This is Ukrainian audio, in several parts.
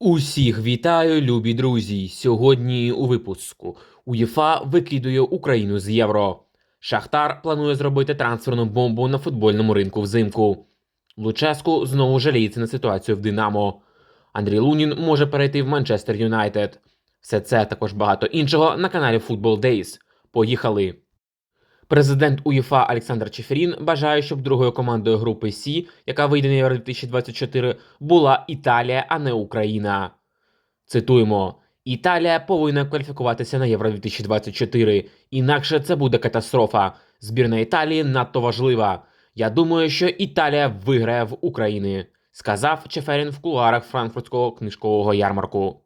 Усіх вітаю, любі друзі! Сьогодні у випуску УЄФА викидує Україну з євро. Шахтар планує зробити трансферну бомбу на футбольному ринку взимку. Луческу знову жаліється на ситуацію в Динамо. Андрій Лунін може перейти в Манчестер Юнайтед. Все це також багато іншого на каналі Football Days. Поїхали! Президент УЄФА Олександр Чеферін бажає, щоб другою командою групи Сі, яка вийде на Євро 2024, була Італія, а не Україна. Цитуємо: Італія повинна кваліфікуватися на Євро 2024, інакше це буде катастрофа. Збірна Італії надто важлива. Я думаю, що Італія виграє в Україні, сказав Чеферін в кулуарах франкфуртського книжкового ярмарку.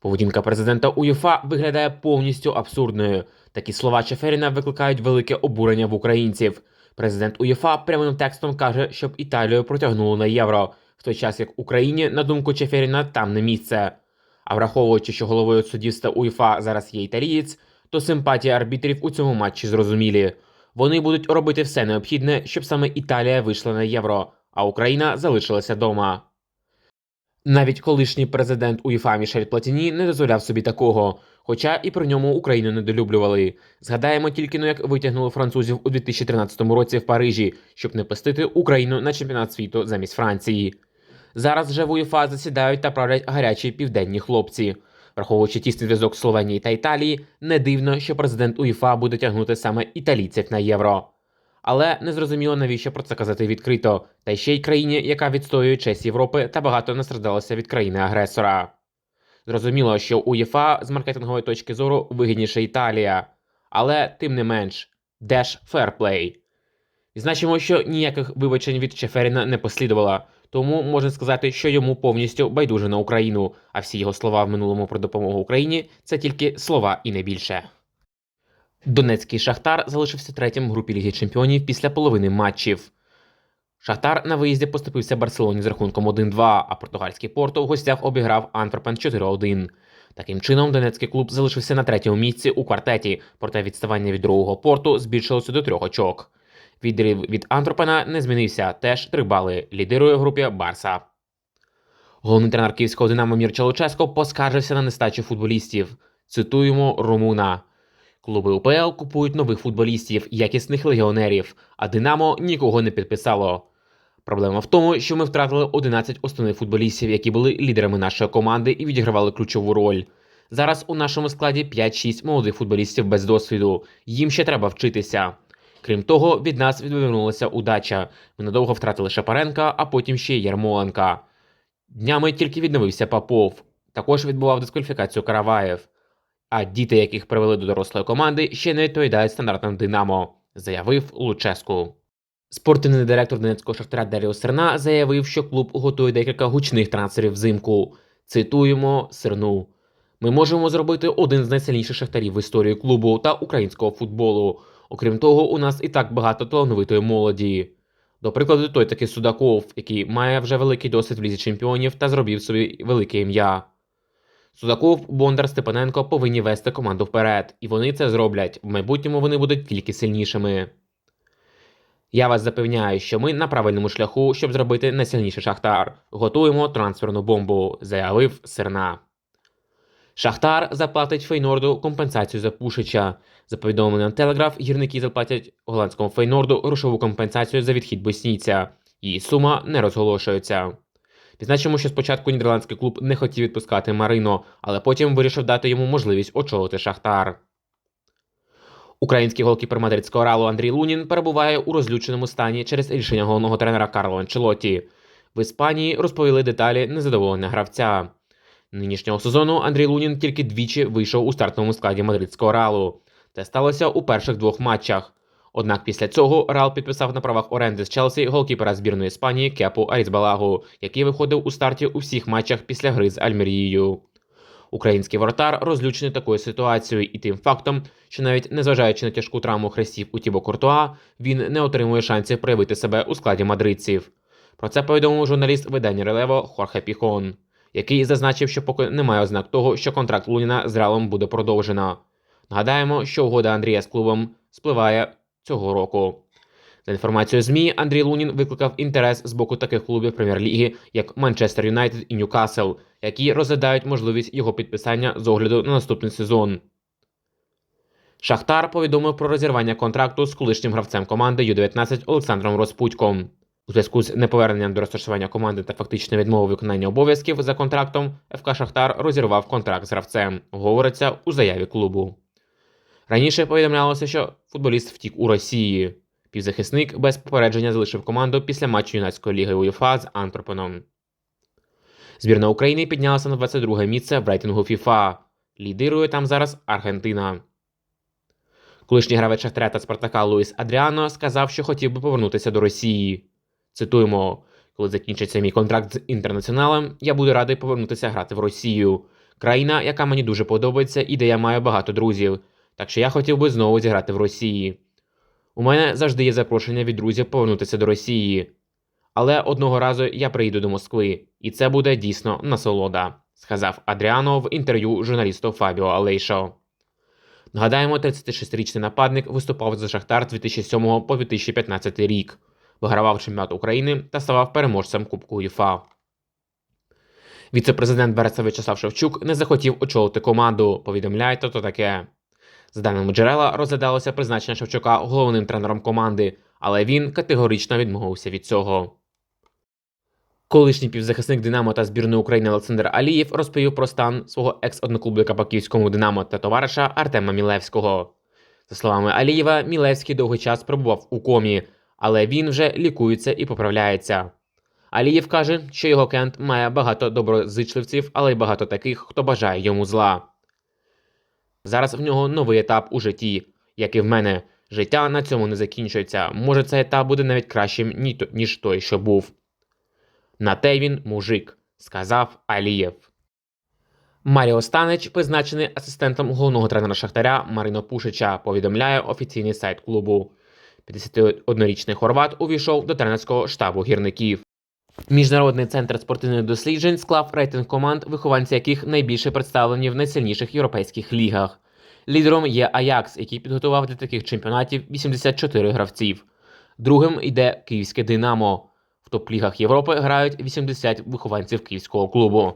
Поведінка президента УЄФА виглядає повністю абсурдною. Такі слова Чеферіна викликають велике обурення в українців. Президент УЄФА прямим текстом каже, щоб Італію протягнуло на євро, в той час як Україні, на думку Чеферіна, там не місце. А враховуючи, що головою суддівства УЄФА зараз є італієць, то симпатії арбітрів у цьому матчі зрозумілі. Вони будуть робити все необхідне, щоб саме Італія вийшла на євро, а Україна залишилася дома. Навіть колишній президент УЄФА Мішель Платіні не дозволяв собі такого, хоча і при ньому Україну недолюблювали. Згадаємо тільки ну як витягнули французів у 2013 році в Парижі, щоб не пустити Україну на чемпіонат світу замість Франції. Зараз вже в УЄФА засідають та правлять гарячі південні хлопці. Враховуючи тісний зв'язок Словенії та Італії, не дивно, що президент УЄФА буде тягнути саме італійців на євро. Але не зрозуміло, навіщо про це казати відкрито, та ще й країні, яка відстоює честь Європи та багато настраждалася від країни-агресора. Зрозуміло, що у ЄФА з маркетингової точки зору вигідніше Італія, але тим не менш, де ж ферплей? Відзначимо, що ніяких вибачень від Чеферіна не послідувало, тому можна сказати, що йому повністю байдуже на Україну, а всі його слова в минулому про допомогу Україні це тільки слова і не більше. Донецький Шахтар залишився третім в групі Ліги Чемпіонів після половини матчів. Шахтар на виїзді поступився Барселоні з рахунком 1-2, а португальський Порту в гостях обіграв Антверпен 4-1. Таким чином, донецький клуб залишився на третьому місці у квартеті, проте відставання від другого порту збільшилося до трьох очок. Відрив від Антверпена не змінився, теж три бали. Лідирує в групі Барса. Головний тренер київського Динамо Мірча Луческо поскаржився на нестачу футболістів. Цитуємо Румуна. Клуби УПЛ купують нових футболістів, якісних легіонерів, а Динамо нікого не підписало. Проблема в тому, що ми втратили 11 основних футболістів, які були лідерами нашої команди і відігравали ключову роль. Зараз у нашому складі 5-6 молодих футболістів без досвіду. Їм ще треба вчитися. Крім того, від нас відвернулася удача. Ми надовго втратили Шапаренка, а потім ще Ярмоленка. Днями тільки відновився Попов. Також відбував дискваліфікацію Караваєв. А діти, яких привели до дорослої команди, ще не відповідають стандартам Динамо, заявив Луческу. Спортивний директор Донецького шахтаря Даріо Серна заявив, що клуб готує декілька гучних трансферів взимку. Цитуємо Серну. Ми можемо зробити один з найсильніших шахтарів в історії клубу та українського футболу. Окрім того, у нас і так багато талановитої молоді. До прикладу, той такий Судаков, який має вже великий досвід в лізі чемпіонів та зробив собі велике ім'я. Судаков, Бондар, Степаненко повинні вести команду вперед, і вони це зроблять. В майбутньому вони будуть тільки сильнішими. Я вас запевняю, що ми на правильному шляху, щоб зробити найсильніший шахтар. Готуємо трансферну бомбу, заявив Серна. Шахтар заплатить Фейнорду компенсацію за Пушича. За повідомленням Телеграф, гірники заплатять голландському Фейнорду грошову компенсацію за відхід боснійця. Її сума не розголошується. Відзначимо, що спочатку нідерландський клуб не хотів відпускати Марино, але потім вирішив дати йому можливість очолити Шахтар. Український голкіпер мадридського ралу Андрій Лунін перебуває у розлюченому стані через рішення головного тренера Карло Анчелоті. В Іспанії розповіли деталі незадоволення гравця. Нинішнього сезону Андрій Лунін тільки двічі вийшов у стартовому складі мадридського ралу. Це сталося у перших двох матчах. Однак після цього Рал підписав на правах оренди з Челсі голкіпера збірної Іспанії Кепу Арізбалагу, який виходив у старті у всіх матчах після гри з Альмерією. Український воротар розлючений такою ситуацією і тим фактом, що навіть незважаючи на тяжку травму хрестів у Тібо Куртуа, він не отримує шансів проявити себе у складі мадридців. Про це повідомив журналіст видання Релево Хорхе Піхон, який зазначив, що поки немає ознак того, що контракт Луніна з Реалом буде продовжено. Нагадаємо, що угода Андрія з клубом спливає цього року. За інформацією ЗМІ, Андрій Лунін викликав інтерес з боку таких клубів прем'єр-ліги, як Манчестер Юнайтед і Ньюкасл, які розглядають можливість його підписання з огляду на наступний сезон. Шахтар повідомив про розірвання контракту з колишнім гравцем команди Ю-19 Олександром Розпутьком. У зв'язку з неповерненням до розташування команди та фактичною відмовою виконання обов'язків за контрактом ФК Шахтар розірвав контракт з гравцем, говориться у заяві клубу. Раніше повідомлялося, що футболіст втік у Росії. Півзахисник без попередження залишив команду після матчу юнацької ліги УЄФА з Антверпеном. Збірна України піднялася на 22 місце в рейтингу FIFA. Лідирує там зараз Аргентина. Колишній гравець Шахтаря та Спартака Луїс Адріано сказав, що хотів би повернутися до Росії. Цитуємо: коли закінчиться мій контракт з інтернаціоналом, я буду радий повернутися грати в Росію. Країна, яка мені дуже подобається і де я маю багато друзів. Так що я хотів би знову зіграти в Росії. У мене завжди є запрошення від друзів повернутися до Росії. Але одного разу я приїду до Москви, і це буде дійсно насолода, сказав Адріано в інтерв'ю журналісту Фабіо Алейшо. Нагадаємо, 36-річний нападник виступав за Шахтар з 2007 по 2015 рік, вигравав чемпіонат України та ставав переможцем Кубку УЄФА. Віце-президент Береса В'ячеслав Шевчук не захотів очолити команду. Повідомляє то таке. За даними джерела, розглядалося призначення Шевчука головним тренером команди, але він категорично відмовився від цього. Колишній півзахисник Динамо та збірної України Олександр Алієв розповів про стан свого екс-одноклубника по київському Динамо та товариша Артема Мілевського. За словами Алієва, Мілевський довгий час перебував у комі, але він вже лікується і поправляється. Алієв каже, що його кент має багато доброзичливців, але й багато таких, хто бажає йому зла. Зараз в нього новий етап у житті, як і в мене. Життя на цьому не закінчується. Може, цей етап буде навіть кращим, ніж той, що був. На те він мужик, сказав Алієв. Маріо Станич призначений асистентом головного тренера Шахтаря Марино Пушича, повідомляє офіційний сайт клубу. 51-річний хорват увійшов до тренерського штабу гірників. Міжнародний центр спортивних досліджень склав рейтинг команд, вихованці яких найбільше представлені в найсильніших європейських лігах. Лідером є Аякс, який підготував для таких чемпіонатів 84 гравців. Другим йде Київське Динамо. В топ-лігах Європи грають 80 вихованців київського клубу.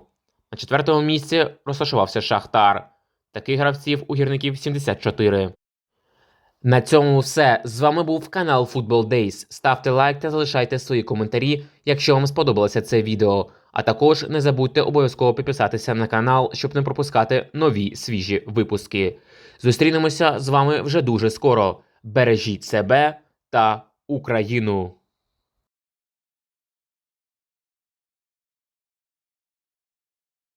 На четвертому місці розташувався Шахтар. Таких гравців у гірників 74. На цьому все. З вами був канал Football Days. Ставте лайк та залишайте свої коментарі, якщо вам сподобалося це відео. А також не забудьте обов'язково підписатися на канал, щоб не пропускати нові свіжі випуски. Зустрінемося з вами вже дуже скоро. Бережіть себе та Україну!